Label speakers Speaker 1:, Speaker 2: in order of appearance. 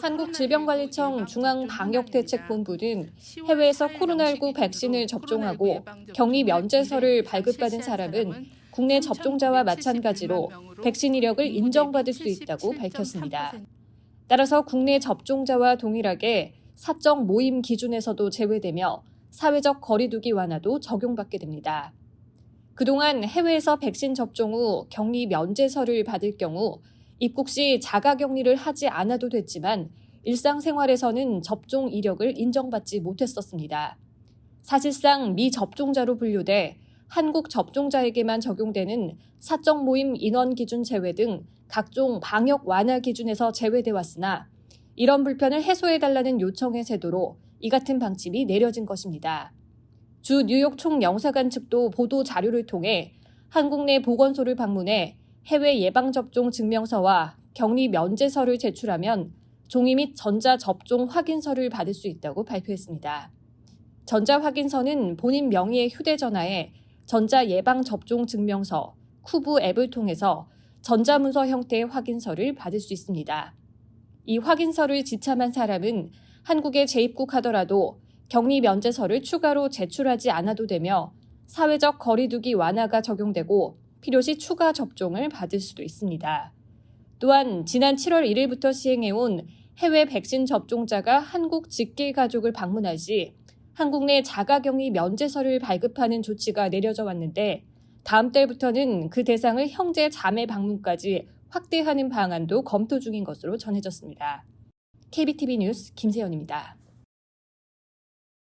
Speaker 1: 한국질병관리청 중앙방역대책본부는 해외에서 코로나19 백신을 접종하고 격리 면제서를 발급받은 사람은 국내 접종자와 마찬가지로 백신 이력을 인정받을 수 있다고 밝혔습니다. 따라서 국내 접종자와 동일하게 사적 모임 기준에서도 제외되며 사회적 거리두기 완화도 적용받게 됩니다. 그동안 해외에서 백신 접종 후 격리 면제서를 받을 경우 입국 시 자가 격리를 하지 않아도 됐지만 일상생활에서는 접종 이력을 인정받지 못했었습니다. 사실상 미접종자로 분류돼 한국 접종자에게만 적용되는 사적 모임 인원 기준 제외 등 각종 방역 완화 기준에서 제외돼 왔으나 이런 불편을 해소해달라는 요청의 세도로 이 같은 방침이 내려진 것입니다. 주 뉴욕 총영사관 측도 보도 자료를 통해 한국 내 보건소를 방문해 해외 예방접종 증명서와 격리 면제서를 제출하면 종이 및 전자 접종 확인서를 받을 수 있다고 발표했습니다. 전자 확인서는 본인 명의의 휴대전화에 전자 예방접종 증명서, 쿠브 앱을 통해서 전자문서 형태의 확인서를 받을 수 있습니다. 이 확인서를 지참한 사람은 한국에 재입국하더라도 격리 면제서를 추가로 제출하지 않아도 되며 사회적 거리두기 완화가 적용되고 필요시 추가 접종을 받을 수도 있습니다. 또한 지난 7월 1일부터 시행해온 해외 백신 접종자가 한국 직계 가족을 방문할 시 한국 내 자가격리 면제서를 발급하는 조치가 내려져 왔는데 다음 달부터는 그 대상을 형제 자매 방문까지 확대하는 방안도 검토 중인 것으로 전해졌습니다. KBTV 뉴스 김세연입니다.